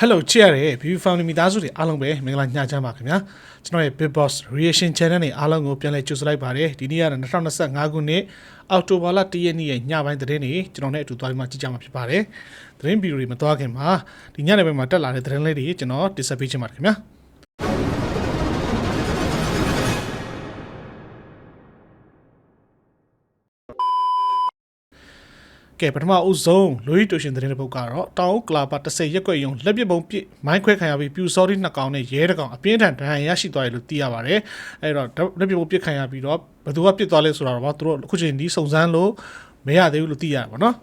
Hello ချစ်ရတဲ့ View Family မိသားစုတွေအားလုံးပဲမင်္ဂလာညချမ်းပါခင်ဗျာကျွန်တော်ရဲ့ Big Boss Reaction Channel နဲ့အားလုံးကိုပြန်လည်ကြိုဆိုလိုက်ပါတယ်ဒီနေ့ကတော့2025ခုနှစ်အောက်တိုဘာလ1ရက်နေ့ရဲ့ညပိုင်းသတင်းတွေကျွန်တော်နဲ့အတူသွားပြီးမှကြည့်ကြမှာဖြစ်ပါတယ်သတင်းဗီဒီယိုတွေမသွားခင်မှာဒီညနေပိုင်းမှာတက်လာတဲ့သတင်းလေးတွေကျွန်တော်တင်ဆက်ပေးချင်ပါတယ်ခင်ဗျာ ကဲပထမအဦးဆုံးလူရီတူရှင်သတင်းတစ်ပုဒ်ကတော့တောင်အုပ်ကလာပါ30ရက်ွက်ယုံလက်ပစ်ပုံပစ်မိုင်းခွဲခံရပြီးပြူစောတိနှစ်ကောင်နဲ့ရဲတစ်ကောင်အပြင်းထန်ဒဏ်ရာရရှိသွားတယ်လို့သိရပါတယ်အဲ့တော့လက်ပစ်ပုံပစ်ခံရပြီးတော့ဘယ်သူကပစ်သွားလဲဆိုတော့သူတို့အခုချိန်ဒီစုံစမ်းလို့မရသေးဘူးလို့သိရပါတော့နော်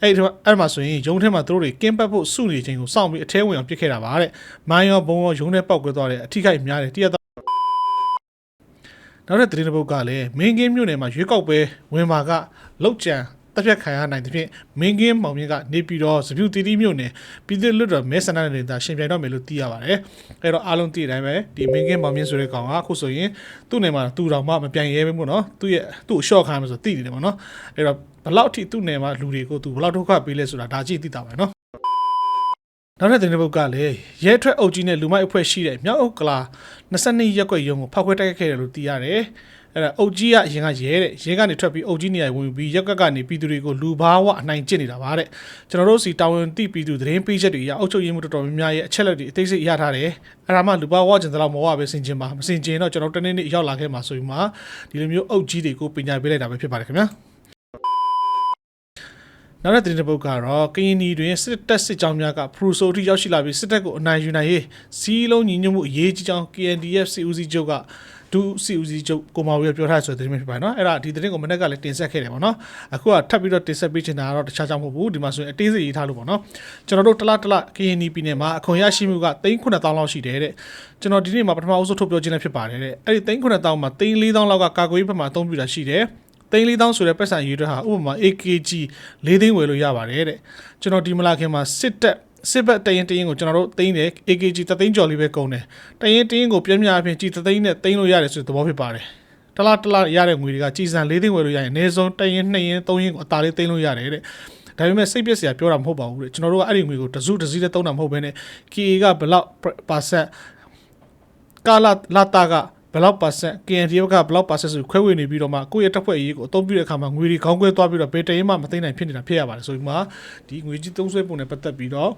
အဲ့ဒီအဲ့မှာဆိုရင်ရုံးထဲမှာသူတို့တွေကင်းပတ်ဖို့စုနေခြင်းကိုစောင့်ပြီးအထဲဝင်အောင်ပစ်ခဲ့တာပါတဲ့။မိုင်းရောဘုံရောရုံးထဲပောက်ကွဲသွားတယ်အထိခိုက်များတယ်တရက်တော့ နောက်တဲ့သတင်းတစ်ပုဒ်ကလည်းမင်းကင်းမြို့နယ်မှာရွေးကောက်ပွဲဝင်မာကလောက်ကြံတက်ပြတ်ခံရနိုင်တဲ့ဖြင့်မင်းကင်းမောင်မြင့်ကနေပြီးတော့စပြူတီတီမြို့နယ်ပြည်သူ့လွတ်တော်မဲဆန္ဒနယ်နေတာရှင်ပြိုင်တော့မယ်လို့သိရပါတယ်။အဲ့တော့အားလုံးသိတဲ့အတိုင်းပဲဒီမင်းကင်းမောင်မြင့်ဆိုတဲ့ကောင်ကအခုဆိုရင်သူ့နယ်မှာသူ့တော်မှမပြိုင်ရဲဘူးပေါ့နော်။သူ့ရဲ့သူ့ကိုရှော့ခံမယ်ဆိုသိနေတယ်ပေါ့နော်။အဲ့တော့ဘလောက်ထိသူ့နယ်မှာလူတွေကိုသူဘလောက်ဒုက္ခပေးလဲဆိုတာဒါကြည့်သိတာပဲနော်။ နောက်တဲ့တင်တဲ့ဘုတ်ကလည်းရဲထွက်အုပ်ကြီးနဲ့လူမိုက်အဖွဲ့ရှိတဲ့မြောက်အုပ်ကလာ22ရက်ွက်ရုံကိုဖောက်ခွဲတိုက်ခိုက်ခဲ့တယ်လို့သိရတယ်။အဲ့ဒါအုပ်ကြီးကအရင်ကရဲတဲ့ရဲကနေထွက်ပြီးအုပ်ကြီးနေရာဝင်ပြီးရက်ကက်ကနေပြည်သူတွေကိုလူဘာဝအနိုင်ကျင့်နေတာပါတဲ့။ကျွန်တော်တို့စီတာဝန်တိပြည်သူသတင်းပေးချက်တွေအရအုပ်ချုပ်ရေးမှုတော်တော်များများရဲ့အချက်လက်တွေအသေးစိတ်ရထားတယ်။အဲ့ဒါမှလူဘာဝကျင်တဲ့လောက်မဝပဲဆင်ကျင်ပါမဆင်ကျင်တော့ကျွန်တော်တနေ့နေ့ရောက်လာခဲ့မှာဆိုပြီးမှဒီလိုမျိုးအုပ်ကြီးတွေကိုပညာပေးလိုက်တာပဲဖြစ်ပါတယ်ခင်ဗျာ။ နောက်တဲ့သတင်းတစ်ပုဒ်ကတော့ကရင်နီတွင်စစ်တပ်စစ်ကြောင်းများကဖရူဆိုအထိရောက်ရှိလာပြီးစစ်တပ်ကိုအနိုင်ယူနိုင်ရေးစီးလုံးညီညွတ်မှုအရေးကြီးကြောင်း KNDF စီဦးစီးချုပ်ကဒုစီဦးစီးချုပ်ကိုမာဝီပြောထားဆိုတဲ့သတင်းမျိုးဖြစ်ပါတယ်နော်အဲ့ဒါဒီသတင်းကိုမနေ့ကလည်းတင်ဆက်ခဲ့တယ်ပေါ့နော်အခုကထပ်ပြီးတော့တင်ဆက်ပေးချင်တာကတော့တခြားကြောင့်မဟုတ်ဘူးဒီမှာဆိုရင်အသေးစိတ်ရေးထားလို့ပေါ့နော်ကျွန်တော်တို့တလားတလား KND ပြည်နယ်မှာအခွန်ရရှိမှုက3,000လောက်ရှိတယ်တဲ့ကျွန်တော်ဒီနေ့မှာပထမအဆုံးထုတ်ပြောခြင်းလည်းဖြစ်ပါတယ်တဲ့အဲ့ဒီ3,000မှာ3,400လောက်ကကာကွယ်ရေးဘက်မှာအသုံးပြုတာရှိတယ် သိန်း4000ဆိုတဲ့ပတ်စံရေးအတွက်ဟာဥပမာ AKG ၄သိန်းဝယ်လို့ရပါတယ်တဲ့ကျွန်တော်ဒီမလာခင်မှာစစ်တက်စစ်ဘက်တရင်တရင်ကိုကျွန်တော်တို့သိန်းတယ် AKG တသိန်းကျော်လေးပဲကုန်တယ်တရင်တရင်ကိုပြင်းပြအပြင်ကြီးတသိန်းနဲ့သိန်းလို့ရတယ်ဆိုတဲ့သဘောဖြစ်ပါတယ်တလားတလားရတဲ့ငွေတွေကကြီးစံ၄သိန်းဝယ်လို့ရရင်အနည်းဆုံးတရင်2ရင်3ရင်ကိုအသာလေးသိန်းလို့ရတယ်တဲ့ဒါပေမဲ့စိတ်ပျက်စရာပြောတာမဟုတ်ပါဘူးတဲ့ကျွန်တော်တို့ကအဲ့ဒီငွေကိုတစုတစည်းနဲ့သုံးတာမဟုတ်ဘဲနဲ့ KA ကဘယ်လောက်ပါဆက်ကာလာလာတာက ဘယ်လောက်ပါဆန့် KNDF ကဘယ်လောက်ပါဆန့်ဆိုခွဲဝေနေပြီးတော့မှကိုယ့်ရဲ့တပ်ဖွဲ့ရေးကိုအသုံးပြုတဲ့အခါမှာငွေတွေခေါင်းခွဲသွားပြီးတော့ဘေးတရင်မှမသိနိုင်ဖြစ်နေတာဖြစ်ရပါတယ်ဆိုပြီးမှဒီငွေကြီးသုံးဆွဲပုံနဲ့ပတ်သက်ပြီးတော့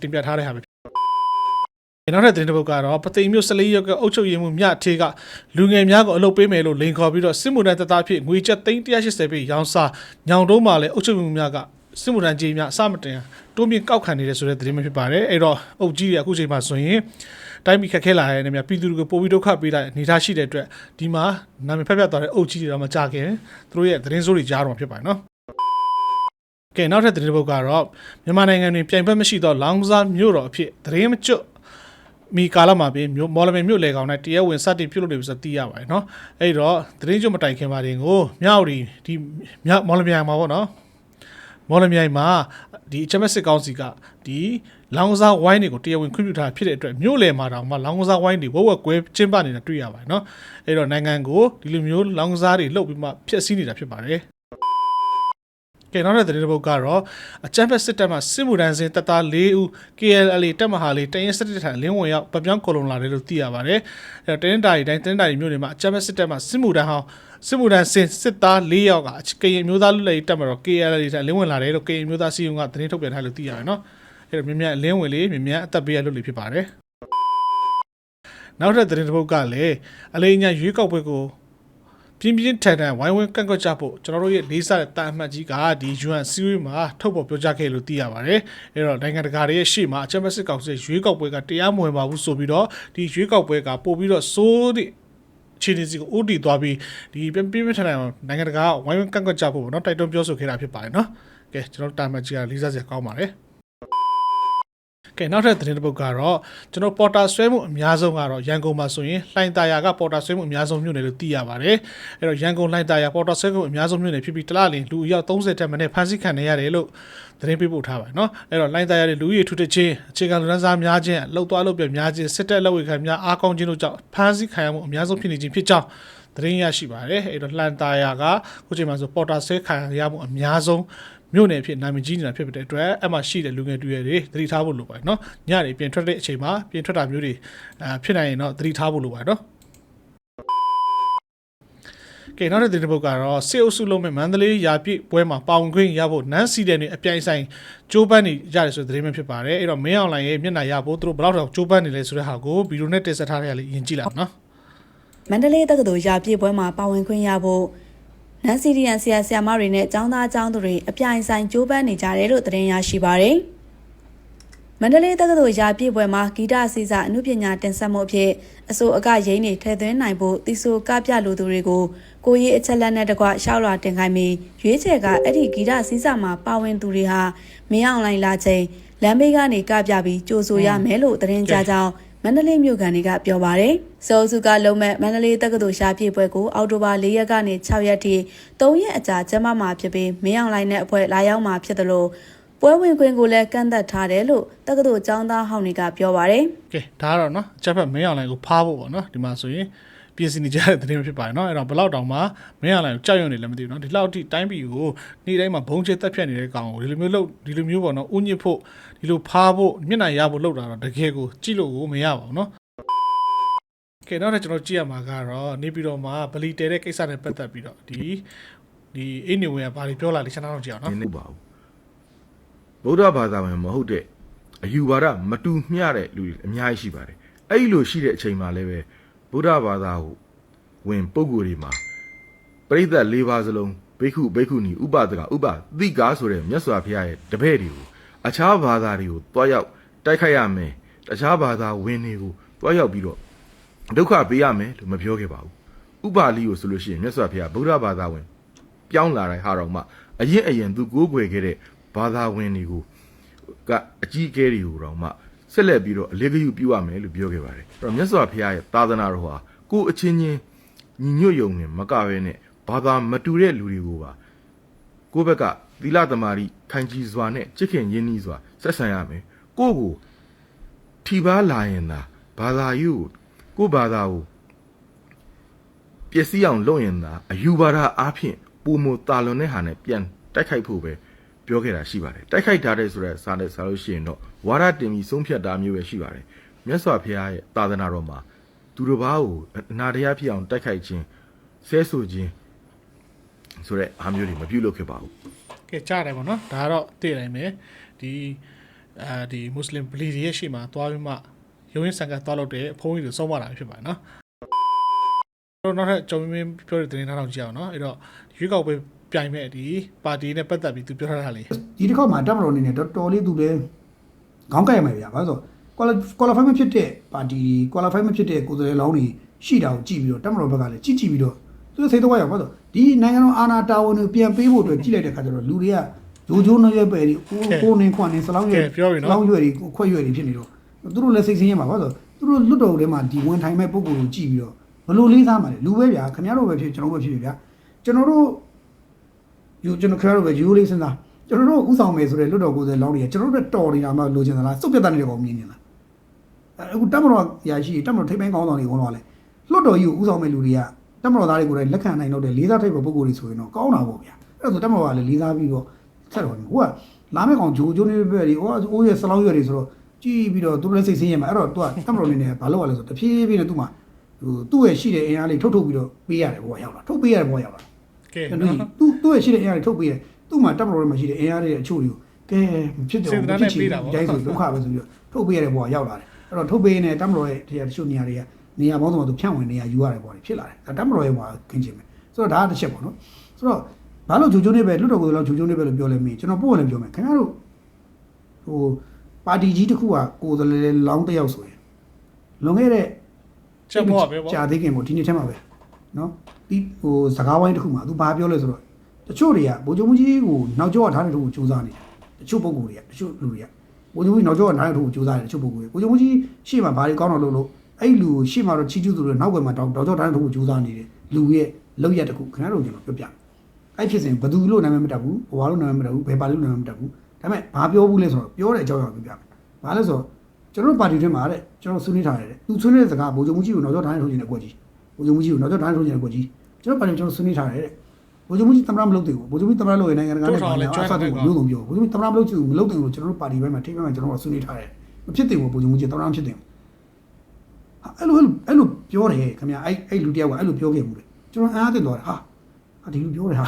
တင်ပြထားတဲ့ဟာပဲနောက်တဲ့သတင်းတစ်ပုဒ်ကတော့ပသိမ်မြို့14ရက်ကအုပ်ချုပ်ရေးမှုမြအထေးကလူငယ်များကိုအလုပ်ပေးမယ်လို့လိန်ခေါ်ပြီးတော့စစ်မှုထမ်းတပ်သားဖြစ်ငွေကျပ်380ပြည့်ရောင်းစားညောင်တုံးမှာလည်းအုပ်ချုပ်ရေးမှုများက စစ်မှုထမ်းကြီးများအစမတင်တိုးမြင့်ကောက်ခံနေတဲ့ဆိုတဲ့သတင်းမျိုးဖြစ်ပါတယ်အဲ့တော့အုပ်ကြီးတွေအခုချိန်မှာဆိုရင်တိုင်းပြည်ခက်ခဲလာတဲ့နေရာပြည်သူတွေကိုပိုပြီးဒုက္ခပေးတဲ့အနေအထားရှိတဲ့အတွက်ဒီမှာနာမည်ဖက်ဖက်သွားတဲ့အုပ်ကြီးတွေတော့မကြခင်သူတို့ရဲ့သတင်းစိုးတွေကြားတော့ဖြစ်ပါတယ်နော်ကဲနောက်ထပ်သတင်းတစ်ပုဒ်ကတော့မြန်မာနိုင်ငံတွင်ပြိုင်ဘက်မရှိသောလောင်ကစားမြို့တော်အဖြစ်သတင်းမကျွတ်မီကာလမှာပဲမြို့မော်လမြိုင်မြို့လေကောင်နဲ့တရားဝင်စတင်ပြုလုပ်နေပြီဆိုသိရပါတယ်เนาะအဲ့တော့သတင်းကျွတ်မတိုင်ခင်ပါတင်ကိုမြောက်ဒီဒီမြောက်မော်လမြိုင်မှာပေါ့နော် မော်လမြိုင်မှာဒီအချက်မဲ့စစ်ကောင်းစီကဒီလောင်ကစားဝိုင်းတွေကိုတရားဝင်ခွင့်ပြုထားဖြစ်တဲ့အတွက်မြို့လယ်မှာတောင်မှလောင်ကစားဝိုင်းတွေဝက်ဝက်ကွဲကျင်းပနေတာတွေ့ရပါတယ်เนาะအဲ့တော့နိုင်ငံကိုဒီလိုမျိုးလောင်ကစားတွေလှုပ်ပြီးမှဖျက်ဆီးနေတာဖြစ်ပါတယ်ကဲနောက်တဲ့သတင်းတစ်ပုဒ်ကတော့အချမ်းဖက်စစ်တပ်မှစစ်မှုထမ်းစင်တပ်သား၄ဦး KLLA တပ်မဟာလေးတရင်စစ်တပ်ထံလင်းဝင်ရောက်ပပြောင်းကိုလုံလာတယ်လို့သိရပါတယ်။အဲတော့တရင်တာရီတိုင်းတရင်တာရီမြို့နယ်မှာအချမ်းဖက်စစ်တပ်မှစစ်မှုထမ်းဟောင်း စစ်မှုထမ်းစင်စစ်သား၄ယောက်ကကရင်မျိုးသားလူလက်ရေးတပ်မတော် KLLA ထံလင်းဝင်လာတယ်လို့ကရင်မျိုးသားစီယုံကသတင်းထုတ်ပြန်ထားလို့သိရတယ်နော်။အဲတော့မြ мян အလင်းဝင်လေးမြ мян အသက်ပေးရလို့လေဖြစ်ပါတယ်။နောက်ထပ်သတင်းတစ်ပုဒ်ကလည်းအလေးညာရွေးကောက်ပွဲကိုပြင်းပြင်းထန်ထန်ဝိုင်းဝန်းကန့်ကွက်ကြဖို့ကျွန်တော်တို့ရဲ့လေးစားတဲ့တာအမှတ်ကြီးကဒီ UN စီးရီးမှာထုတ်ပေါ်ပြောကြားခဲ့လို့သိရပါတယ်။အဲတော့နိုင်ငံတကာရဲ့ရှေ့မှာအချက်မစစ်ကောင်စီရွေးကောက်ပွဲကတရားမဝင်ပါဘူးဆိုပြီးတော့ဒီရွေးကောက်ပွဲကပို့ပြီးတော့စိုးတဲ့ ခြေနေစီကိုဥတီသွားပြီးဒီပြင်းပြင်းထန်ထန်နိုင်ငံတကာဝိုင်းဝန်းကန့်ကွက်ကြဖို့ပေါ့နော်တိုက်တွန်းပြောဆိုခဲ့တာဖြစ်ပါတယ်နော်။ကဲကျွန်တော်တာမတ်ကြီးကလေးစားစရာကောင်းပါတယ်။ ကဲနောက်ထပ်သတင်းတစ်ပုဒ်ကတော့ကျွန်တော်ပေါ်တာဆွဲမှုအများဆုံးကတော့ရန်ကုန်မှာဆိုရင်လှိုင်သာယာကပေါ်တာဆွဲမှုအများဆုံးမြို့နယ်လို့သိရပါတယ်အဲ့တော့ရန်ကုန်လှိုင်သာယာပေါ်တာဆွဲမှုအများဆုံးမြို့နယ်ဖြစ်ပြီးတလလင်လူအယောက်30တက်မနဲ့ဖမ်းဆီးခံနေရတယ်လို့သတင်းပေးပို့ထားပါတယ်နော်အဲ့တော့လှိုင်သာယာရဲ့လူကြီးထူထချင်းအခြေခံလူတန်းစားများခြင်းလှုပ်သွားလှုပ်ပြများခြင်းစစ်တပ်လက်ဝဲခံများအားကောင်းခြင်းတို့ကြောင့်ဖမ်းဆီးခံရမှုအများဆုံးဖြစ်နေခြင်းဖြစ်ကြောင်းသတင်းရရှိပါတယ်အဲ့တော့လှန်တာယာကခုချိန်မှာဆိုပေါ်တာဆွဲခံရမှုအများဆုံး မြို့နယ်အဖြစ်နာမည်ကြီးနေတာဖြစ်တဲ့အတွက်အဲ့မှာရှိတဲ့လူငယ်တူရတွေသတိထားဖို့လိုပါတယ်နော်ညတွေပြင်ထွက်တဲ့အချိန်မှာပြင်ထွက်တာမျိုးတွေအာဖြစ်နိုင်ရင်တော့သတိထားဖို့လိုပါတယ်နော်ကဲနောက်တဲ့သတင်းတစ်ပုဒ်ကတော့စေအုပ်စုလုံးမဲ့မန္တလေးရာပြည့်ပွဲမှာပါဝင်ခွင့်ရဖို့နန်းစီတဲ့နေအပြိုင်ဆိုင်ကျိုးပန်းနေရတယ်ဆိုတဲ့သတင်းပဲဖြစ်ပါတယ်အဲ့တော့မင်းအောင်လိုင်ရဲ့မျက်နှာရဖို့သူတို့ဘယ်တော့တော့ကျိုးပန်းနေလဲဆိုတဲ့ဟာကိုဗီဒီယိုနဲ့တင်ဆက်ထားတဲ့ရလေးယဉ်ကြည့်လိုက်အောင်နော်မန္တလေးတက္ကသိုလ်ရာပြည့်ပွဲမှာပါဝင်ခွင့်ရဖို့ နန်စီရီယန်ဆရာဆရာမတွေနဲ့ចောင်းသားចောင်းသူတွေအပြိုင်ဆိုင်ကြိုးပမ်းနေကြတယ်လို့သတင်းရရှိပါရယ်။မန္တလေးတက္ကသိုလ်ရာပြည့်ပွဲမှာဂီတစီစာအမှုပညာတင်ဆက်မှုအဖြစ်အစိုးအကရင်းနေထည့်သွင်းနိုင်ဖို့တီဆိုကပြလူသူတွေကိုကိုရေးအချက်လက်နဲ့တကွရှောက်လွာတင်ခိုင်းပြီးရွေးချယ်ကအဲ့ဒီဂီတစီစာမှာပါဝင်သူတွေဟာမင်းအောင်လိုင်းလာချိန်လမ်းဘေးကနေကပြပြီးကြိုဆိုရမယ်လို့သတင်းကြကြောင်း မန္တလေးမြို့ကန်တွေကပြောပါရယ်။စောစုကလုံးမဲ့မန္တလေးတက္ကသိုလ်ရှားပြည့်ပွဲကိုအောက်တိုဘာ၄ရက်ကနေ6ရက်ထိ3ရက်အကြာကျင်းပမှာဖြစ်ပြီးမင်းအောင်လိုင်းနဲ့အဖွဲ့လာရောက်မှာဖြစ်တယ်လို့ပွဲဝင်ခွင့်ကိုလည်းကန့်သက်ထားတယ်လို့တက္ကသိုလ်ကျောင်းသားဟောင်းတွေကပြောပါရယ်ကဲဒါကတော့နော်အချက်ဖက်မင်းအောင်လိုင်ကိုဖားဖို့ပေါ့နော်ဒီမှာဆိုရင်ပြင်ဆင်နေကြတဲ့သတင်းဖြစ်ပါတယ်နော်အဲ့တော့ဘယ်လောက်တောင်မှမင်းအောင်လိုင်ကိုကြောက်ရွံ့နေလည်းမသိဘူးနော်ဒီလောက်ထိတိုင်းပြည်ကိုနေ့တိုင်းမှာဘုံချတက်ဖြတ်နေတဲ့ကောင်ကိုဒီလိုမျိုးလုပ်ဒီလိုမျိုးပေါ့နော်ဥညစ်ဖို့ ဒီလိုဖားဖို့မျက်နှာရဖို့လုပ်တာတော့တကယ်ကိုကြည့်လို့ကိုမရပါဘူးနော်ကဲတော့ကျွန်တော်ကြည့်ရမှာကတော့နေပြည်တော်မှာဗလီတဲတဲ့ကိစ္စနဲ့ပတ်သက်ပြီးတော့ဒီဒီအိနေဝင်ကဘာတွေပြောလာလဲကျွန်တော်တို့ကြည့်အောင်နော်နေပါဘူးဗုဒ္ဓဘာသာဝင်မဟုတ်တဲ့အယူဝါဒမတူမျှတဲ့လူတွေအများကြီးရှိပါတယ်အဲ့ဒီလိုရှိတဲ့အချိန်မှာလည်းပဲဗုဒ္ဓဘာသာကိုဝင်ပုံကိုယ်တွေမှာပရိသတ်၄ပါးစလုံးဘိက္ခုဘိက္ခုနီဥပဒကဥပသိကားဆိုတဲ့မြတ်စွာဘုရားရဲ့တပည့်တွေကို အခြားဘာသာတွေကိုတွားရောက်တိုက်ခိုက်ရမယ်တခြားဘာသာဝင်တွေကိုတွားရောက်ပြီးတော့ဒုက္ခပေးရမယ်လို့မပြောခဲ့ပါဘူးဥပါလိကိုဆိုလို့ရှိရင်မြတ်စွာဘုရားဗုဒ္ဓဘာသာဝင်ပြောင်းလာတဲ့ဟာတော့မှအရင်အရင်သူကိုးကွယ်ခဲ့တဲ့ဘာသာဝင်တွေကိုကအကြီးအကဲတွေကိုတော့မှဆက်လက်ပြီးတော့အလေးဂရုပြုရမယ်လို့ပြောခဲ့ပါတယ်အဲ့တော့မြတ်စွာဘုရားရဲ့သာသနာတော်ဟာကိုယ်အချင်းချင်းညီညွတ်ယုံနဲ့မကဘဲနဲ့ဘာသာမတူတဲ့လူတွေကိုပါကိုယ့်ဘက်က သီလသမารိခိုင်ကြီးစွာနဲ့ချစ်ခင်ရင်းနှီးစွာဆက်ဆံရမယ်ကိုယ့်ကိုထိပါလာရင်သာဘာသာရေးကိုကိုယ့်ဘာသာကိုပျက်စီးအောင်လုပ်ရင်သာအယူပါဒအားဖြင့်ပုံမတာလွန်တဲ့ဟာနဲ့ပြန်တိုက်ခိုက်ဖို့ပဲပြောခဲ့တာရှိပါတယ်တိုက်ခိုက်ထားတဲ့ဆိုတဲ့စာနဲ့စာလို့ရှိရင်တော့ဝါဒတင်ပြီးဆုံးဖြတ်တာမျိုးပဲရှိပါတယ်မြတ်စွာဘုရားရဲ့သာသနာတော်မှာသူတစ်ပါးကိုအနာတရားဖြစ်အောင်တိုက်ခိုက်ခြင်းဆဲဆိုခြင်းဆိုတဲ့အားမျိုးတွေမပြုလုပ်ခဲ့ပါဘူး ကဲကြားတယ်ပေါ့နော်ဒါကတော့သိနိုင်မယ်ဒီအာဒီမွတ်စလင်ဗလီတွေရဲ့ရှေ့မှာသွားပြီးမှရုံးရင်ဆန်ကသွားလို့တဲ့ဖုန်းကြီးတွေဆုံးမတာဖြစ်ပါတယ်နော်တော့နောက်ထပ်ကျော်မင်းပြောတဲ့သတင်းထောက်ကြည့်အောင်နော်အဲ့တော့ရွေးကောက်ပွဲပြိုင်မဲ့ဒီပါတီနဲ့ပတ်သက်ပြီးသူပြောထားတာလေဒီတစ်ခေါက်မှာတက်မတော်အနေနဲ့တော်တော်လေးသူလည်းခေါင်းကိုက်ရမှာဗျာဘာလို့ဆို qualify မဖြစ်တဲ့ပါတီ qualify မဖြစ်တဲ့ကိုယ်စားလှယ်လောင်းတွေရှိတာကိုကြည့်ပြီးတော့တက်မတော်ဘက်ကလည်းကြည့်ကြည့်ပြီးတော့ သူစိတ်တော့ရပါတော့ဒီနိုင်ငံတော်အာဏာတာဝန်တွေပြန်ပေးဖို့အတွက်ကြည့်လိုက်တဲ့ခါကျတော့လူတွေကဂျိုးဂျိုးနှရွက်ပဲဒီကိုကိုနေခွန်နေစလောင်းရွက်စလောင်းရွက်တွေခွက်ရွက်တွေဖြစ်နေတော့သူတို့လည်းစိတ်ဆင်းရဲမှာဘာလို့သူတို့လွတ်တော်ထဲမှာဒီဝန်ထိုင်မဲ့ပုံကိုကြည့်ပြီးတော့ဘလို့လေးစားမှာလဲလူပဲဗျာခင်ဗျားတို့ပဲဖြစ်ကျွန်တော်ပဲဖြစ်ဗျာကျွန်တော်တို့ယူကျွန်တော်ခရတို့ပဲယူလေးစဉ်းစားကျွန်တော်တို့ဥဆောင်မယ်ဆိုတဲ့လွတ်တော်ကိုယ်စားလောင်းတွေကကျွန်တော်တို့တော်နေတာမှလိုချင်သလားစုပ်ပြတ်တဲ့နေကောင်မြင်နေလားအခုတက်မတော်ရာရှိတက်မတော်ထိပ်ပိုင်းကောင်းဆောင်တွေကောင်းတော့လဲလွတ်တော်ကြီးကိုဥဆောင်မဲ့လူတွေက တက်မတော်သားတွေကိုလည်းလက်ခံနိုင်တော့တဲ့လေးစားထိပ်ပုံကိုယ်တွေဆိုရင်တော့ကောင်းတာပေါ့ဗျာအဲ့ဒါဆိုတက်မတော်ကလည်းလေးစားပြီးတော့ဆက်တော်နေဟိုကလာမဲ့ကောင်ဂျိုဂျိုနေပဲတွေဟိုကအိုးရဲ့ဆလောင်းရွက်တွေဆိုတော့ကြည့်ပြီးတော့သူတို့လည်းစိတ်ဆင်းရဲမှာအဲ့တော့သူကတက်မတော်နေနေဘာလုပ်ရလဲဆိုတဖြည်းဖြည်းနဲ့သူ့မှာဟိုသူ့ရဲ့ရှိတဲ့အင်အားလေးထုတ်ထုတ်ပြီးတော့ပေးရတယ်ဘောရောက်လာထုတ်ပေးရတယ်ဘောရောက်လာကဲကျွန်နော်တော်သူ့သူ့ရဲ့ရှိတဲ့အင်အားတွေထုတ်ပေးတယ်သူ့မှာတက်မတော်ထဲမှာရှိတဲ့အင်အားတွေအချို့တွေကိုကဲဖြစ်တယ်တိုင်းဆိုဒုက္ခပဲဆိုပြီးတော့ထုတ်ပေးရတဲ့ဘဝရောက်လာတယ်အဲ့တော့ထုတ်ပေးနေတက်မတော်ရဲ့တရားတချို့နေရာတွေက နေရာပေါင်းစုံမှာသူဖြန့်ဝင်နေရာယူရတယ်ပေါ့ဖြစ်လာတယ်ဒါတက်မတော်ရဲ့ဘဝခင်းချင်းပဲဆိုတော့ဒါကတစ်ချက်ပေါ့နော်ဆိုတော့ဘာလို့ဂျိုဂျိုနေပဲလွတ်တော်ကိုယ်လောက်ဂျိုဂျိုနေပဲလို့ပြောလဲမင်းကျွန်တော်ပို့လည်းပြောမယ်ခင်ဗျားတို့ဟိုပါတီကြီးတစ်ခုကကိုယ်စားလှယ်လောင်းတစ်ယောက်ဆိုရင်လွန်ခဲ့တဲ့ချက်မောပဲပေါ့ကြာသေးခင်ပေါ့ဒီနေ့ထဲမှာပဲနော်ဒီဟိုစကားဝိုင်းတစ်ခုမှာသူဘာပြောလဲဆိုတော့တချို့တွေကဗိုလ်ချုပ်မှုကြီးကိုနောက်ကျောကထားတဲ့သူကိုစူးစမ်းနေတယ်တချို့ပုံကိုယ်တွေကတချို့လူတွေကဗိုလ်ချုပ်မှုကြီးနောက်ကျောကထားတဲ့သူကိုစူးစမ်းနေတယ်တချို့ပုံကိုယ်တွေဗိုလ်ချုပ်မှုကြီးရှေ့မှာဘာတွေကောင်းတော့လို့လို့ အဲ့လူကိုရှေ့မှာတော့ချီးကျူးသူတွေနောက်ွယ်မှာတောက်တောက်ကျောထားတဲ့သူကိုစူးစမ်းနေတယ်လူရဲ့လောက်ရက်တစ်ခုခင်ဗျားတို့ကျွန်တော်ပြောပြအဲ့ဖြစ်စဉ်ဘယ်သူလို့နာမည်မတက်ဘူးဘဝလို့နာမည်မတက်ဘူးဘယ်ပါလို့နာမည်မတက်ဘူးဒါပေမဲ့ဘာပြောဘူးလဲဆိုတော့ပြောတဲ့အကြောင်းအရာကိုပြောပြမယ်ဘာလဲဆိုတော့ကျွန်တော်တို့ပါတီထဲမှာတဲ့ကျွန်တော်ဆွေးနွေးထားတယ်တဲ့သူဆွေးနွေးတဲ့စကားဗိုလ်ချုပ်မှုကြီးကိုနောက်ကျောထားတဲ့ထုတ်ခြင်းနဲ့ကိုကြီးဗိုလ်ချုပ်မှုကြီးကိုနောက်ကျောထားတဲ့ထုတ်ခြင်းနဲ့ကိုကြီးကျွန်တော်ပါတီကျွန်တော်ဆွေးနွေးထားတယ်တဲ့ဗဘိုလ်ချုပ်ကြီးသမ္မတမလုပ်သေးဘူးဘိုလ်ချုပ်ကြီးသမ္မတလုပ်ရင်နိုင်ငံတကာနဲ့ဘာလဲအဆတ်တူမျိုးစုံပြောဘိုလ်ချုပ်ကြီးသမ္မတမလုပ်ချင်ဘူးမလုပ်သေးဘူးကျွန်တော်တို့ပါတီဘက်မှာထိပ်ဘက်မှာကျွန်တော်တို့ဆွေးနွေးထားတယ်မဖြစ်သေးဘူးဘိုလ်ချုပ်ကြီးသမ္မတမဖြစ်သေးဘူး အဲ့လိုအဲ့လိုပြောတယ်ခင်ဗျာအဲ့အဲ့လူတယောက်ကအဲ့လိုပြောခဲ့ဘူးလေကျွန်တော်အားသိတော့ဟာဟာဒီလူပြောတယ်ဟာ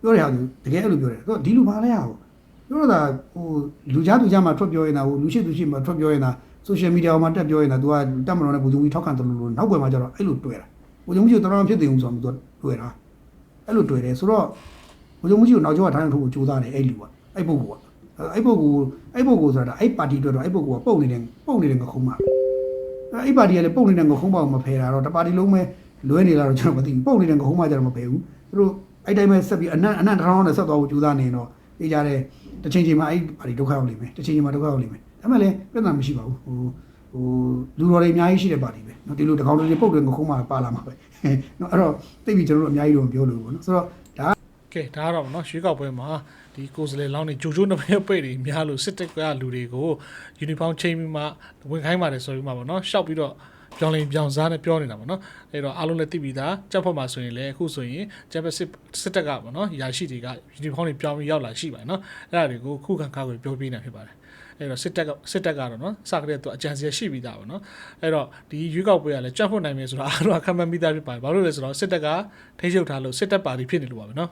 ပြောတယ်ဟာတကယ်အဲ့လိုပြောတယ်တော့ဒီလူဘာလဲဟာပြောတော့ဟိုလူကြားသူကြားမှာထွက်ပြောရင်တော့လူရှိသူရှိမှာထွက်ပြောရင်တော့ social media မှာတက်ပြောရင်တော့ तू ကတက်မတော်နဲ့ဘုံကြီးထောက်ခံတယ်လို့နောက်ွယ်မှာကျတော့အဲ့လိုတွေ့တာဘုံကြီးတော်တော်ဖြစ်တယ်ဦးဆိုတော့ तू တွေ့တာအဲ့လိုတွေ့တယ်ဆိုတော့ဘုံကြီးကိုနောက်ကျောကထိုင်းထုတ်ကိုစူးစမ်းတယ်အဲ့လူကအဲ့ပုဂ္ဂိုလ်ကအဲ့ပုဂ္ဂိုလ်အဲ့ပုဂ္ဂိုလ်ဆိုတာအဲ့ပါတီအတွက်တော့အဲ့ပုဂ္ဂိုလ်ကပုံနေတဲ့ပုံနေတဲ့ငခုံးမှာ အဲ့ပါတီကလည်းပုံနေတဲ့ငခုံးပါကိုမဖယ်တာတော့တပါတီလုံးပဲလွဲနေလာတော့ကျွန်တော်မသိဘူးပုံနေတဲ့ငခုံးမှာကျတော့မဖယ်ဘူးသူတို့အဲ့တိုင်းပဲဆက်ပြီးအနံ့အနံ့တစ်ထောင်နဲ့ဆက်သွားဖို့ကြိုးစားနေတော့အေးကြတယ်တစ်ချိန်ချိန်မှာအဲ့ပါတီဒုက္ခရောက်လိမ့်မယ်တစ်ချိန်ချိန်မှာဒုက္ခရောက်လိမ့်မယ်ဒါမှလည်းပြဿနာမရှိပါဘူးဟိုဟိုလူတော်တွေအများကြီးရှိတဲ့ပါတီပဲเนาะဒီလိုတကောင်တွေပုတ်တယ်ငခုံးမှာပါလာမှာပဲเนาะအဲ့တော့တိတ်ပြီးကျွန်တော်တို့အများကြီးတော့မပြောလို့ပေါ့เนาะဆိုတော့ဒါ ကဲဒါကတော့ဗောနော်ရွေးကောက်ပွဲမှာဒီကိုယ်စားလှယ်လောင်းနေဂျိုဂျိုနှစ်ဖက်ပိတ်တွေများလို့စစ်တပ်ကလူတွေကိုယူနီဖောင်းချိန်ပြီးမှဝင်ခိုင်းပါတယ်ဆိုပြီးမှဗောနော်ရှောက်ပြီးတော့ပြောင်းလင်းပြောင်းစားနဲ့ပြောနေတာဗောနော်အဲ့တော့အားလုံးလည်းသိပြီးသားကြက်ဖွဲ့မှာဆိုရင်လည်းအခုဆိုရင်ဂျပစစ်စစ်တပ်ကဗောနော်ရာရှိတွေကယူနီဖောင်းတွေပြောင်းပြီးရောက်လာရှိပါတယ်နော်အဲ့ဒါတွေကိုခုခံကားကိုပြောပြနေဖြစ်ပါတယ်အဲ့တော့စစ်တပ်ကစစ်တပ်ကတော့နော်စကတဲ့သူအကြံစီရှိပြီးသားပေါ့နော်အဲ့တော့ဒီရွေးကောက်ပွဲကလည်းကြက်ဖွနိုင်မယ်ဆိုတော့အားလုံးကခံမှန်းပြီးသားဖြစ်ပါတယ်ဘာလို့လဲဆိုတော့စစ်တပ်ကထိချုပ်ထားလို့စစ်တပ်ပါတီဖြစ်နေလို့ပါပဲနော်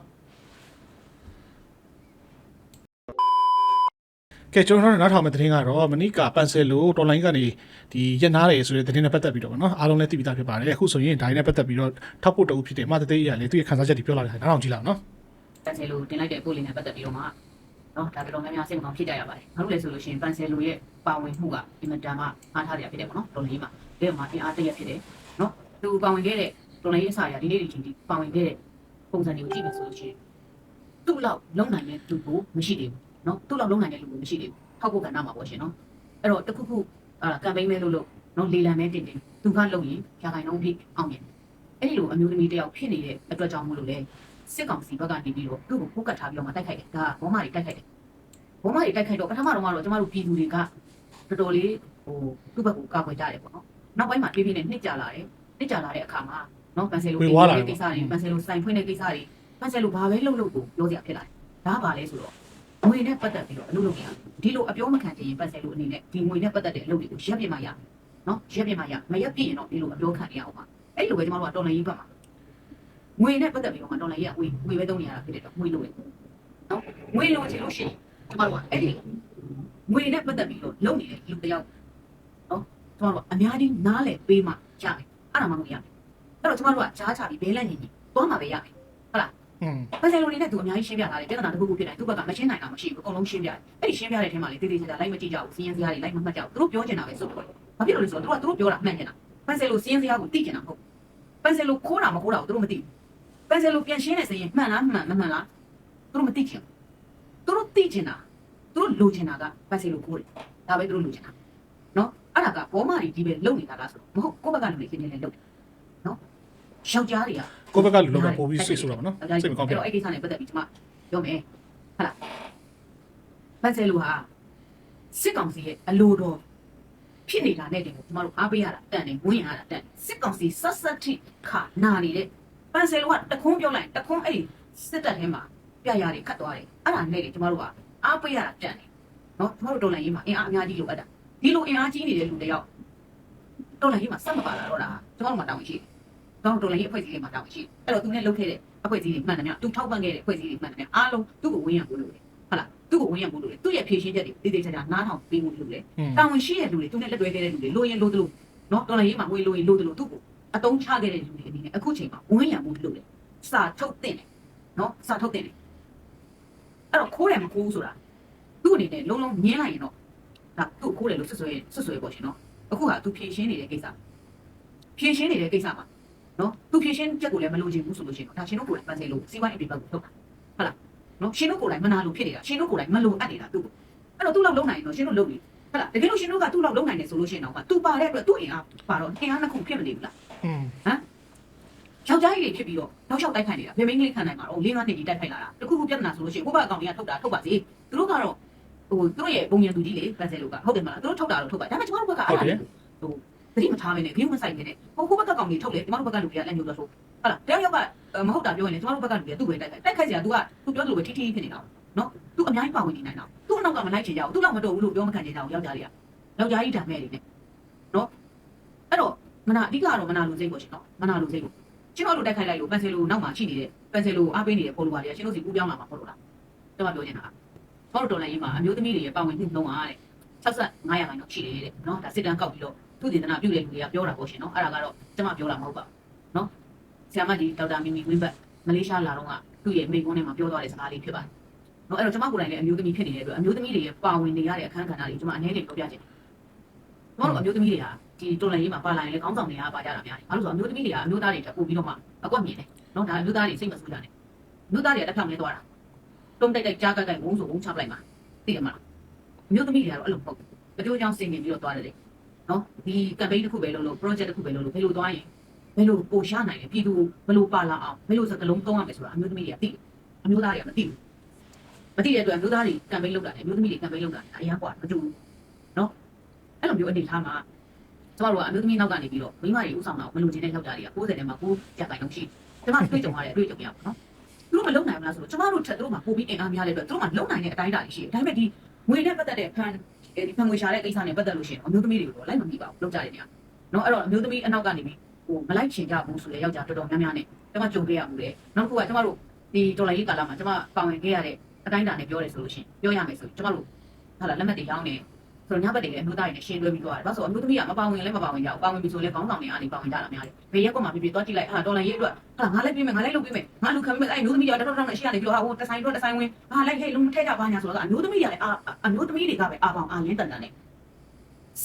ကဲကျွန်တော်တို့နောက်ထောင်မယ့်သတင်းကတော့မနိကာပန်ဆယ်လိုတော်လိုင်းကနေဒီရက်နာတယ်ဆိုတဲ့သတင်းနဲ့ပတ်သက်ပြီးတော့ဗောနော်အားလုံးလည်းသိပြီးသားဖြစ်ပါတယ်အခုဆိုရင်ဒါနဲ့ပတ်သက်ပြီးတော့ထောက်ဖို့တူဖြစ်တယ်မတသေးရလေသူရဲ့ခန်းစားချက်တွေပြောလာတယ်နောက်ထောင်ကြည့်လောက်နော်ပန်ဆယ်လိုတင်လိုက်တဲ့ပို့လေးနဲ့ပတ်သက်ပြီးတော့မှနော်ဒါတော်တော်များများစိတ်မကောင်းဖြစ်ကြရပါတယ်။ဘာလို့လဲဆိုလို့ရှိရင်ပန်ဆယ်လိုရဲ့ပါဝင်မှုကအင်မတန်မှအားထားရဖြစ်တယ်ပေါ့နော်တော်လေးမှာဒီမှာအင်အားတရက်ဖြစ်တယ်နော်သူပါဝင်ခဲ့တဲ့တော်လေးအစာရဒီနေ့ဒီချိန်ဒီပါဝင်ခဲ့တဲ့ပုံစံတွေကိုကြည့်မယ်ဆိုလို့ရှိရင်သူ့လောက်လုံနိုင်တဲ့သူကိုမရှိသေးဘူး နော်သူ့လောက်လုံနိုင်တဲ့လူကိုမရှိသေးဘူးထောက်ဖို့ကဏ္ဍမှာပေါ့ရှင်နော်အဲ့တော့တခုခုအာကမ်ပိန်းမဲလို့လို့နော်လေလံမဲတင်တင်သူကလုံရင်ရာခိုင်နှုန်းဖြစ်အောင်မြင်အဲ့ဒီလိုအမျိုးသမီးတယောက်ဖြစ်နေတဲ့အတွက်ကြောင့်မို့လို့လေစစ်ကောင်စီဘက်ကနေပြီးတော့သူ့ကိုဖုတ်ကတ်ထားပြီးတော့မှတိုက်ခိုက်တယ်ဒါဘောမတွေတိုက်ခိုက်တယ်ဘောမတွေတိုက်ခိုက်တော့ပထမတော့ကတော့ကျမတို့ပြည်သူတွေကတော်တော်လေးဟိုသူ့ဘက်ကိုကာကွယ်ကြတယ်ပေါ့နော်နောက်ပိုင်းမှာပြေးပြေးနဲ့နှစ်ကြလာတယ်နှစ်ကြလာတဲ့အခါမှာနော်ပန်ဆယ်လိုကိစ္စတွေပန်ဆယ်လိုစိုင်ဖွင့်တဲ့ကိစ္စတွေပန်ဆယ်လိုဘာပဲလုပ်လို့ကိုပြောစရာဖြစ်လာတယ်ဒါပါလဲဆိုတော့ ငွေနဲ့ပတ်သက်ပြီးတော့အလုပ်လုပ်ရဒီလိုအပြောမခံချင်ရင်ပန်ဆယ်လိုအနေနဲ့ဒီငွေနဲ့ပတ်သက်တဲ့အလုပ်တွေကိုရပ်ပြမှရနော်ရပ်ပြမှရမရပ်ပြရင်တော့ဒီလိုအပြောခံရအောင်ပါအဲ့လိုပဲကျမတို့ကတော်လည်းရေးပတ်မှာငွေနဲ့ပတ်သက်ပြီးတော့မှဒေါ်လာကြီးကငွေငွေပဲသုံးနေရတာဖြစ်တယ်တော့ငွေလိုတယ်နော်ငွေလိုချင်လို့ရှိရင်ကျမတို့ကအဲ့ဒီငွေနဲ့ပတ်သက်ပြီးတော့လုပ်နေတဲ့လူတစ်ယောက်နော်ကျမတို့ကအများကြီးနားလည်ပေးမှရမယ်အဲ့ဒါမှမဟုတ်ရမယ်အဲ့တော့ကျမတို့ကကြားချပြီးဘဲလက်ညင်ကြီးသွားမှာပဲရမယ်อืม ပစယ်လိုလေးနဲ့သူအများကြီးရှင်းပြလာတယ်ပြဿနာတစ်ခုခုဖြစ်တယ်သူ့ဘက်ကမရှင်းနိုင်တာမရှိဘူးအကုန်လုံးရှင်းပြတယ်အဲ့ဒီရှင်းပြတဲ့အထဲမှာလေတေးသေးချာချာလိုက်မကြည့်ကြဘူးစီးရင်စရာတွေလိုက်မမှတ်ကြဘူးသူတို့ပြောချင်တာပဲစုပ်ပြောတယ်ဘာဖြစ်လို့လဲဆိုတော့သူတို့ကသူတို့ပြောတာမှန်ချင်တာပစယ်လိုစီးရင်စရာကိုသိချင်တာမဟုတ်ပစယ်လိုခိုးတာမခိုးတာကိုသူတို့မသိဘူးပန်ဆယ်လိုပြန်ရှင်းနေစရင်မှန်လားမှန်မမှန်လားသူတို့မသိချင်ဘူးသူတို့သိချင်တာသူတို့လိုချင်တာကပန်ဆယ်လိုကိုတယ်ဒါပဲသူတို့လိုချင်တာနော်အဲ့ဒါကဘောမတွေဒီပဲလုံနေတာလားဆိုတော့မဟုတ်ကိုယ့်ဘက်ကလူတွေခင်းနေလဲလုံတယ်နော်ယောက်ျားတွေက ကိုယ့်ဘက်ကလူတော့ပို့ပြီးဆွေးဆိုတော့ဗောနော်စိတ်မကောင်းပြအဲ့တော့အဲ့ကိစ္စနဲ့ပတ်သက်ပြီးကျွန်မပြောမယ်ဟုတ်လားပန်ဆယ်လိုဟာစစ်ကောင်စီရဲ့အလိုတော်ဖြစ်နေတာနဲ့တည်းကိုကျွန်တော်တို့အားပေးရတာတန်တယ်ဝင်ရတာတန်စစ်ကောင်စီဆက်ဆက်ထိခါနာနေတဲ့ပန်ဆယ်လိုကတခွန်းပြောလိုက်တခွန်းအဲ့ဒီစစ်တပ်ထဲမှာပြရတွေခတ်သွားတယ်အဲ့ဒါနဲ့လေကျမတို့ကအားပေးရတာတန်တယ်နော်ကျမတို့တော်လိုင်းရေးမှာအင်အားအများကြီးလိုအပ်တာဒီလိုအင်အားကြီးနေတဲ့လူတယောက်တော်လိုင်းရေးမှာစက်မပါလာတော့တာကျမတို့မှာတောင်းရှိတယ် တော့တော်လိုင်းရေးအဖွဲ့အစည်းတွေမှာတောင်းရှိတယ်အဲ့တော့သူနဲ့လုပ်ခဲ့တဲ့အဖွဲ့အစည်းတွေမှန်တယ်များသူထောက်ပံ့ခဲ့တဲ့အဖွဲ့အစည်းတွေမှန်တယ်များအားလုံးသူ့ကိုဝင်းရဖို့လိုတယ်ဟုတ်လားသူ့ကိုဝင်းရဖို့လိုတယ်သူ့ရဲ့ဖြည့်ရှင်းချက်တွေတည်တည်ချာချာနားထောင်ပေးဖို့လိုတယ်อืมတာဝန်ရှိတဲ့လူတွေသူနဲ့လက်တွဲခဲ့တဲ့လူတွေလိုရင်လိုသလိုနော်တော်လိုင်းရေးမှာငွေလိုရင်လိုသလိုသူ့ကိုအတုံးချခဲ့တဲ့လူတွေအနေနဲ့အခုချိန်မှာဝင်းရမှုလုပ်တယ်စာထုတ်တင်တယ်နော်စာထုတ်တင်တယ်အဲ့တော့ခိုးတယ်မခိုးဘူးဆိုတာသူ့အနေနဲ့လုံးလုံးညင်းလိုက်ရင်တော့ဒါသူ့ကိုခိုးတယ်လို့ဆွဆွဲဆွဆွဲပေါ့ရှင်နော်အခုကသူဖြည့်ရှင်းနေတဲ့ကိစ္စဖြည့်ရှင်းနေတဲ့ကိစ္စမှာ နော်သူဖြည့်ရှင်းချက်ကိုလည်းမလိုချင်ဘူးဆိုလို့ရှိရင်ဒါရှင်တို့ကိုယ်တိုင်ပန်စေလို့စီးပွားရေးအပြင်ဘက်ကိုထုတ်တာဟုတ်လားနော်ရှင်တို့ကိုယ်တိုင်မနာလို့ဖြစ်နေတာရှင်တို့ကိုယ်တိုင်မလိုအပ်နေတာသူ့အဲ့တော့သူ့လောက်လုံးနိုင်ရင်တော့ရှင်တို့လုပ်နေဟုတ်လားတကယ်လို့ရှင်တို့ကသူ့လောက်လုံးနိုင်တယ်ဆိုလို့ရှိရင်တော့သူပါတဲ့အတွက်သူ့အင်အားပါတော့အင်အားနှစ်ခုဖြစ်မနေဘူးလားอืมယောက်ျားကြီးတွေဖြစ်ပြီးတော့တောက်လျှောက်တိုက်ခိုက်နေတာဗမင်းကလေးခံနိုင်မှာတော့လေးငါးနှစ်ကြီးတိုက်ခိုက်လာတာတခုခုပြဿနာဆိုလို့ရှိရင်ကိုယ့်ဘက်အကောင့်တွေကထုတ်တာထုတ်ပါစေသူတို့ကတော့ဟိုသူတို့ရဲ့ပုံရံသူကြီးလေပန်ဆယ်လို့ကဟုတ်တယ်မလားသူတို့ထုတ်တာတော့ထုတ်ပါဒါပေမဲ့ကျွန်တော်တို့ဘက်ကအဲ့ဒါဟို သတိမထားမနဲ့ဂိမ်းမဆိုင်နေနဲ့ဟိုကိုယ့်ဘက်ကအကောင့်တွေထုတ်လေကျွန်တော်တို့ဘက်ကလူတွေကလက်ညှိုးတော့ဆိုဟုတ်လားတယောက်ယောက်က မဟုတ်တာပြောရင်လေကျမတို့ဘက်ကလူတွေသူ့ပဲတိုက်ခိုက်တိုက်ခိုက်ကြတာ तू က तू ပြောသလိုပဲထိထိဖြစ်နေတာနော် तू အများကြီးပါဝင်နေနိုင်တာ तू အနောက်ကမလိုက်ချင်ကြဘူး तू တော့မတော်ဘူးလို့ပြောမခံချင်ကြဘူးယောက်ျားတွေကယောက်ျားကြီးဓာမဲ့တွေနဲ့နော်အဲ့တော့မနာအဓိကတော့မနာလူစိတ်ပေါ့ရှင်နော်မနာလူစိတ်ကိုကျွန်တော်တို့တိုက်ခိုက်လိုက်လို့ပန်ဆယ်လိုနောက်မှာရှိနေတဲ့ပန်ဆယ်လိုအားပေးနေတဲ့ပေါ်လိုပါတွေကရှင်တို့စီကူးပြောင်းလာမှာပေါ့လို့လားကျွန်မပြောချင်တာကဘောတော်တော်လည်းရေးမှာအမျိုးသမီးတွေရဲ့ပါဝင်မှုနှုံးအားတဲ့69ရာခိုင်နှုန်းရှိတယ်တဲ့နော်ဒါစစ်တမ်းကောက်ပြီးတော့ သူတည်တနာပြုတဲ့လူတွေကပြောတာပေါ့ရှင်နော်အဲ့ဒါကတော့ကျွန်မပြောတာမဟုတ်ပါဘူးနော်ဆရာမကြီးဒေါက်တာမီမီဝင်းဘတ်မလေးရှားလာတော့ကသူ့ရဲ့မိကုန်းထဲမှာပြောသွားတဲ့စကားလေးဖြစ်ပါတယ်နော်အဲ့တော့ကျွန်မကိုယ်တိုင်လည်းအမျိုးသမီးဖြစ်နေတဲ့အတွက်အမျိုးသမီးတွေရဲ့ပါဝင်နေရတဲ့အခန်းကဏ္ဍတွေကျွန်မအနေနဲ့ပြောပြချင်တယ်။ကျွန်တော်တို့အမျိုးသမီးတွေကဒီတော်လိုင်းရေးမှာပါလာရင်လည်းကောင်းဆောင်တွေကပါကြတာများတယ်။ဘာလို့ဆိုတော့အမျိုးသမီးတွေကအမျိုးသားတွေတက်ပို့ပြီးတော့မှအကွက်မြင်တယ်။နော်ဒါအမျိုးသားတွေစိတ်မဆူကြနဲ့။အမျိုးသားတွေကတက်ဖြောင်းလဲသွားတာ။တုံးတိုက်တိုက်ကြားကြိုက်ဝုန်းဆိုဝုန်းချပလိုက်မှာသိရမလား။အမျိုးသမီးတွေကတော့အဲ့လိုမဟုတ်ဘူး။အကျိုးကြောင့်စင်မြင်ပြီးတော့သွားတယ်လေ။ နော်ဒီ campaign တစ်ခုပဲလုပ်လို့ project တစ်ခုပဲလုပ်လို့ဘယ်လိုသွားရင်ဘယ်လိုပိုရှာနိုင်လဲပြည်သူဘယ်လိုပါလာအောင်ဘယ်လိုစကလုံးသုံးရမယ်ဆိုတာအမျိုးသမီးတွေကသိတယ်။အမျိုးသားတွေကမသိဘူး။မသိတဲ့အတွက်အမျိုးသားတွေ campaign လုပ်တာတယ်အမျိုးသမီးတွေ campaign လုပ်တာအရင်ကမတူဘူးနော်အဲ့လိုမျိုးအနေထားမှာကျမတို့ကအမျိုးသမီးနောက်ကနေပြီးတော့မိန်းမတွေဥဆောင်တာကိုမလိုချင်တဲ့ယောက်ျားတွေက90ထဲမှာ9ရာခိုင်နှုန်းရှိကျမတွေ့ကြုံရတဲ့အတွေ့အကြုံရပါတော့သူတို့မလုံနိုင်ဘူးလားဆိုတော့ကျမတို့ထက်သူတို့မှာပိုပြီးအင်အားများတဲ့အတွက်သူတို့မှာလုံနိုင်တဲ့အတိုင်းအတာတွေရှိတယ်ဒါပေမဲ့ဒီငွေနဲ့ပတ်သက်တဲ့ဖန် ဒီဖန်ငွေရှာတဲ့ကိစ္စနဲ့ပတ်သက်လို့ရှိရင်အမျိုးသမီးတွေကိုလိုက်မမိပါဘူးလောက်ကြတဲ့နေရာနော်အဲ့တော့အမျိုးသမီးအနောက်ကနေပြီးဟိုမလိုက်ချင်ကြဘူးဆိုတဲ့ယောက်ျားတော်တော်များများနဲ့ကျမကြုံခဲ့ရမှုတယ်နောက်တစ်ခုကကျမတို့ဒီဒေါ်လာရေးကာလမှာကျမပါဝင်ခဲ့ရတဲ့အတိုင်းအတာနဲ့ပြောရဲဆိုလို့ရှိရင်ပြောရမယ်ဆိုရင်ကျမတို့ဟာလာလက်မှတ်တွေရောင်းနေ ဆိုတော့ညဘက်တွေလည်းအမျိုးသားတွေနဲ့ရှင်းတွဲပြီးသွားတယ်။ဒါဆိုအမျိုးသမီးကမပါဝင်လည်းမပါဝင်ကြဘူး။ပါဝင်ပြီဆိုလည်းခေါင်းဆောင်တွေအားနေပါဝင်ကြတာများတယ်။ဘေးရက်ကွက်မှာပြပြသွားကြည့်လိုက်ဟာဒေါ်လာရေးအတွက်ဟာငါလိုက်ပြီးမယ်ငါလိုက်လုပ်ပြီးမယ်ငါလူခံပြီးမယ်အဲ့အမျိုးသမီးတွေတော့တော့နဲ့ရှေ့ကနေပြီးတော့ဟာဟိုတဆိုင်တော့တဆိုင်ဝင်ဟာလိုက်ဟဲ့လုံးမထည့်ကြပါညာဆိုတော့အမျိုးသမီးတွေလည်းအာအမျိုးသမီးတွေကပဲအာပေါင်အာရင်းတန်တန်နဲ့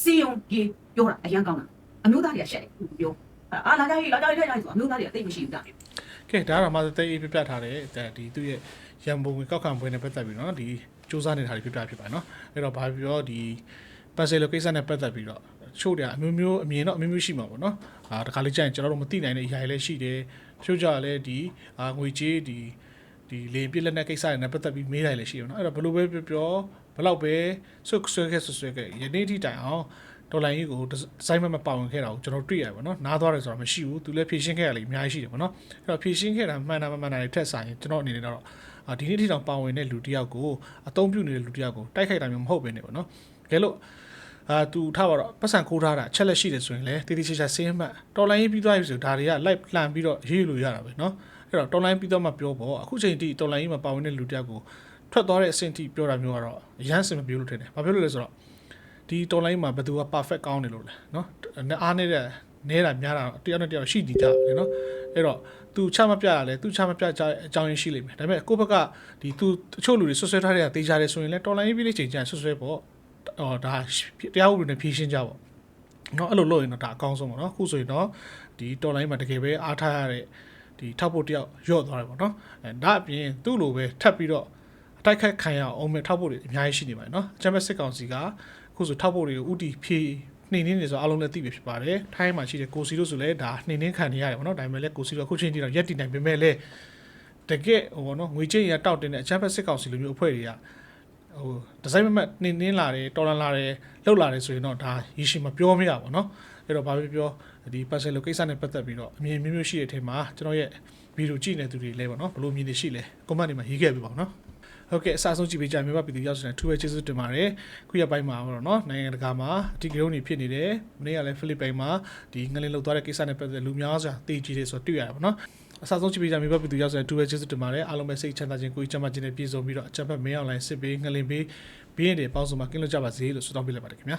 စီယုံကြီးပြောတာအရန်ကောင်းတာအမျိုးသားတွေကရှက်တယ်ပြောအာလာကြရေးလာကြရေးလာကြရေးဆိုအမျိုးသားတွေကသိမရှိဘူးတာကဲဒါကတော့မှသိအေးပြပြထားတယ်ဒီသူ့ရဲ့ရန်ပုံငွေကောက်ခံပွဲနဲ့ပတ်သက်ပြီးတော့ဒီ စူးစမ်းနေတာတွေပြပြဖြစ်ပါတယ်နော်အဲ့တော့ဘာပြောပြောဒီပတ်စယ်လိုကိစ္စနဲ့ပတ်သက်ပြီးတော့ချို့တယ်အမျိုးမျိုးအမြင်တော့အမျိုးမျိုးရှိမှာပေါ့နော်အာတခါလေးကြာရင်ကျွန်တော်တို့မသိနိုင်တဲ့အရာတွေလည်းရှိတယ်ချို့ကြလည်းဒီအာငွေကြေးဒီဒီလေပြစ်လက်နဲ့ကိစ္စတွေနဲ့ပတ်သက်ပြီးမေးတိုင်းလည်းရှိရနော်အဲ့တော့ဘယ်လိုပဲပြောပြောဘယ်လောက်ပဲဆွတ်ဆွဲခဲ့ဆွတ်ဆွဲခဲ့ယနေ့ထိတိုင်အောင် ဒေါ်လာကြီးကိုဒီဇိုင်းမမပါဝင်ခဲ့တာကိုကျွန်တော်တွေ့ရပါတော့နားသွားတယ်ဆိုတာမရှိဘူးသူလည်းဖြည့်ရှင်းခဲ့ရလိမ့်အများကြီးရှိတယ်ပေါ့နော်အဲ့တော့ဖြည့်ရှင်းခဲ့တာမှန်တာမမှန်တာတွေထက်ဆိုင်ရင်ကျွန်တော်အနေနဲ့တော့အာဒီနေ့ထိတောင်ပါဝင်တဲ့လူတစ်ယောက်ကိုအသုံးပြုနေတဲ့လူတစ်ယောက်ကိုတိုက်ခိုက်တာမျိုးမဟုတ်ဘဲနေပေါ့နော်ကဲလို့အာသူထားပါတော့ပတ်စံခိုးထားတာချက်လက်ရှိတယ်ဆိုရင်လည်းတိတိကျကျစင်းမှတ်တော်လိုင်းရေးပြီးသွားပြီဆိုဒါတွေကလိုက်လှန်ပြီးတော့ရေးလို့ရတာပဲเนาะအဲ့တော့တော်လိုင်းပြီးတော့မှပြောပေါ့အခုချိန်ထိတော်လိုင်းရေးမှာပါဝင်တဲ့လူတစ်ယောက်ကိုထွက်သွားတဲ့အဆင့်ထိပြောတာမျိုးကတော့အရန်စင်မပြောလို့ထင်တယ်ဘာဖြစ်လို့လဲဆိုတော့ ဒီတော်လိုင်းမှာဘယ်သူက perfect ကောင်းတယ်လို့လဲเนาะအားနေတဲ့နဲတာများတာတယောက်နဲ့တယောက်ရှိနေကြတယ်เนาะအဲ့တော့သူချမပြရလဲသူချမပြကြအကြောင်းရင်းရှိလိမ့်မယ်ဒါပေမဲ့ကိုယ့်ဘက်ကဒီသူတချို့လူတွေဆွဆွဲထားတဲ့တေးကြတယ်ဆိုရင်လည်းတော်လိုင်းရေးပြီးလေးချိန်ကျရင်ဆွဆွဲပေါ့အော်ဒါတရားဥပဒေနဲ့ဖြည့်ရှင်းကြပေါ့ เนาะအဲ့လိုလုပ်ရင်တော့ဒါအကောင်းဆုံးပေါ့နော်အခုဆိုရင်တော့ဒီတော်လိုင်းမှာတကယ်ပဲအားထားရတဲ့ဒီထောက်ဖို့တယောက်ရော့သွားတယ်ပေါ့နော်အဲဒါအပြင်သူ့လိုပဲထပ်ပြီးတော့အတိုက်ခတ်ခံရအောင်မဲ့ထောက်ဖို့တွေအများကြီးရှိနေပါတယ်နော်အချမ်းဘက်စစ်ကောင်စီကအ ခုဆိုထောက်ဖို့တွေကိုဥတီဖြည့်နှိမ့်နှင်းနေဆိုအလုံးလည်းသိပြီဖြစ်ပါတယ်ထိုင်းမှာရှိတဲ့ကိုစီတို့ဆိုလည်းဒါနှိမ့်နှင်းခံနေရတယ်ပေါ့နော်ဒါပေမဲ့လည်းကိုစီတို့အခုချိန်ထိတော့ရက်တည်နိုင်ပေမဲ့လည်းတကယ်ဟိုပေါ့နော်ငွေချင်းရတောက်တင်တဲ့အချမ်းဘက်စစ်ကောင်စီလိုမျိုးအဖွဲ့တွေက ဟိုဒီဇိုင်းမမတ်နင်းနင်းလာတယ်တော်လန်လာတယ်လှုပ်လာတယ်ဆိုရင်တော့ဒါရရှိမပြောမရပါဘူးเนาะအဲ့တော့ဘာဖြစ်ပြောဒီ parcel လိုကိစ္စနဲ့ပတ်သက်ပြီးတော့အမြင်မျိုးမျိုးရှိတဲ့အထက်မှာကျွန်တော်ရဲ့ဗီဒီယိုကြည့်နေသူတွေလည်းပေါ့နော်ဘယ်လိုမြင်နေရှိလဲ comment တွေမှာရေးခဲ့ပြပါဦးเนาะ ဟုတ်ကဲ့အစားဆုံးကြည့်ပေးကြမြန်မာပြည်သူရောက်စတဲ့ထူးပဲကျေးဇူးတင်ပါတယ်ခုရပိုင်းမှာတော့เนาะနိုင်ငံတကာမှာအတီကရုံးနေဖြစ်နေတယ်မနေ့ကလည်းဖိလစ်ပိုင်မှာဒီငလင်းလောက်သွားတဲ့ကိစ္စနဲ့ပတ်သက်လူများစွာတည်ကြည်တယ်ဆိုတော့တွေ့ရတယ်ပေါ့နော်အစားဆုံးကြည့်ပေးကြမြန်မာပြည်သူရောက်စတဲ့ထူးပဲကျေးဇူးတင်ပါတယ်အားလုံးပဲစိတ်ချမ်းသာခြင်းကိုယ်ချမ်းသာခြင်းနဲ့ပြည့်စုံပြီးတော့အချက်ဖက်မင်းအွန်လိုင်းစစ်ပေးငလင်းပေးဘေးရင်တွေပေါင်းစုံမှာကင်းလွတ်ကြပါစေလို့ဆုတောင်းပေးလိုက်ပါတယ်ခင်ဗျာ